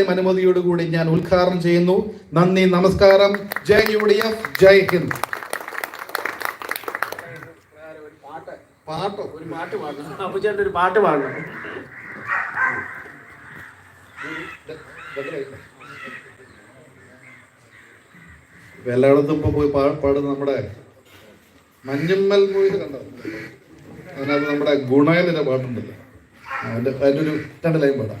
അനുമതിയോടുകൂടി ഞാൻ ഉദ്ഘാടനം ചെയ്യുന്നു. നന്ദി നമസ്കാരം. ജയ് യു ഡി എഫ് ജയ് ഹിന്ദ്. പാട്ട്? ഒരു പാട്ട് പാടണം അപ്പുചേട്ടൻ ഒരു പാട്ട് പാടണം ഇപ്പൊ എല്ലായിടത്തും ഇപ്പൊ പോയി പാടുന്ന നമ്മുടെ മഞ്ഞമ്മൽ മൊയ്ത് കണ്ടോ? അതിനകത്ത് നമ്മുടെ ഗുണയലിന്റെ പാട്ടുണ്ടല്ലോ. അതിന്റെ അതിന്റെ ഒരു രണ്ട് ലൈൻ പാടാം.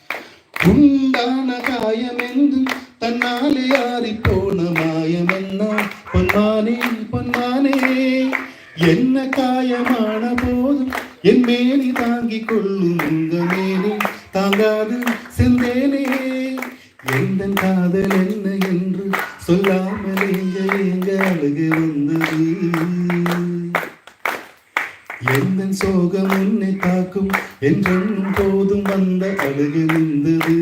பொன்னானே பொன்னானே. என்ன காயமான போதும் என் மேலி தாங்கிக் கொள்ளும் இந்த மேலே தாங்காது செந்தேனே. எந்த காதல் என்ன என்று சொல்லாமல் எங்க எங்க அழகு வந்தது? எந்த சோகம் உன்னை தாக்கும் என்றென்னும் போதும் வந்த அழகு நின்றது.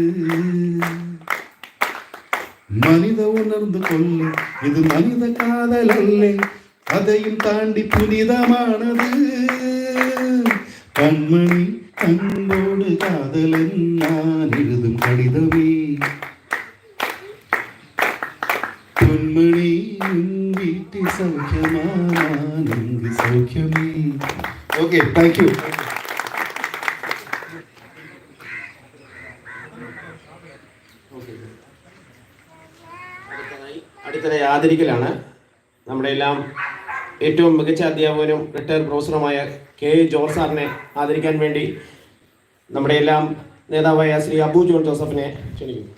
மனித உணர்ந்து கொள்ள இது மனித காதல் அல்ல அதையும் தாண்டி புனிதமானது கண்மணி கண்ணோடு காதலன் நான் எழுதும் கடிதமே பொன்மணி உன் வீட்டில் சௌக்கியமா நான் இங்கு சௌக்கியமே ஓகே தேங்க்யூ അടുത്തതായി ആദരിക്കലാണ്. നമ്മുടെ എല്ലാം ഏറ്റവും മികച്ച അധ്യാപകനും റിട്ടയർഡ് പ്രൊഫസറുമായ കെ എ ജോർജ് സാറിനെ ആദരിക്കാൻ വേണ്ടി നമ്മുടെ എല്ലാം നേതാവായ ശ്രീ അബു ജോൺ ജോസഫിനെ ക്ഷണിക്കുന്നു.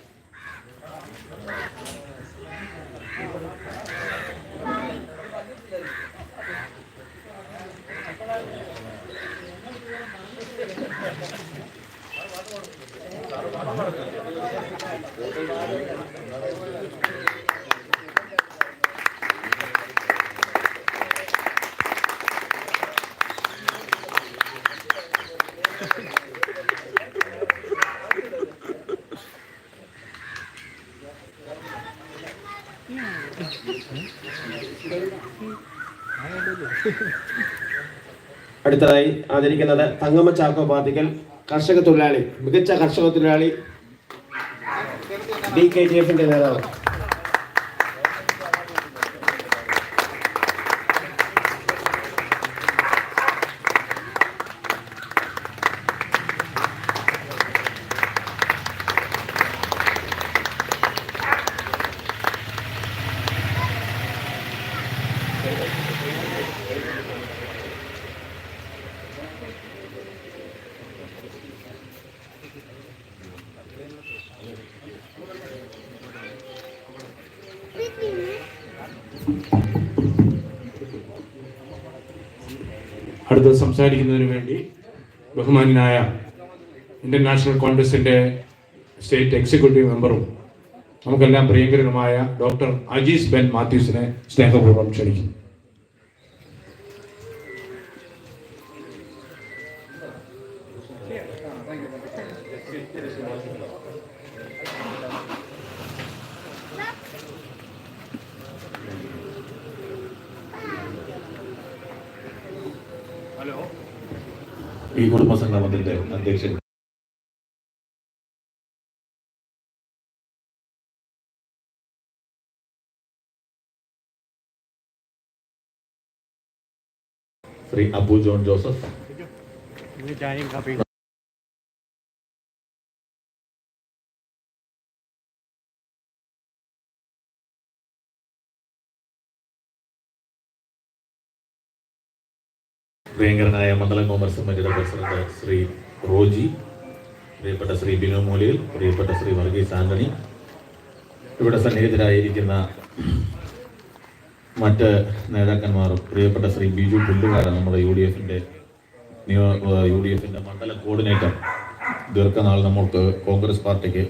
അടുത്തതായി ആദരിക്കുന്നത് തങ്കമ്മ ചാക്കോ പാർട്ടിക്കൽ കർഷക തൊഴിലാളി മികച്ച കർഷക തൊഴിലാളി. ഡി കെ ജി എഫിന്റെ നേതാവ്. അടുത്ത് സംസാരിക്കുന്നതിന് വേണ്ടി ബഹുമാനായ ഇന്ത്യൻ നാഷണൽ കോൺഗ്രസിന്റെ സ്റ്റേറ്റ് എക്സിക്യൂട്ടീവ് മെമ്പറും നമുക്കെല്ലാം പ്രിയങ്കരനുമായ ഡോക്ടർ അജീസ് ബെൻ മാത്യൂസിനെ സ്നേഹപൂർവം ക്ഷണിക്കുന്നു. ഈ കുടുംബസംഗമത്തിന്റെ അധ്യക്ഷൻ. Shri Abu John Joseph. പ്രിയങ്കരനായ മണ്ഡലം കോൺഗ്രസ് കമ്മിറ്റിയുടെ പ്രസിഡന്റ് ശ്രീ റോജി പ്രിയപ്പെട്ട ശ്രീ ബിനു മൂലിയിൽ പ്രിയപ്പെട്ട ശ്രീ വർഗീസ് ആന്റണി. ഇവിടെ സന്നിഹിതരായിരിക്കുന്ന മറ്റ് നേതാക്കന്മാരും പ്രിയപ്പെട്ട ശ്രീ ബിജു പുല്ലുകാരൻ നമ്മുടെ യു ഡി എഫിന്റെ യു ഡി എഫിന്റെ മണ്ഡല കോർഡിനേറ്റർ ദീർഘനാൾ നമ്മൾക്ക് കോൺഗ്രസ് പാർട്ടിക്ക്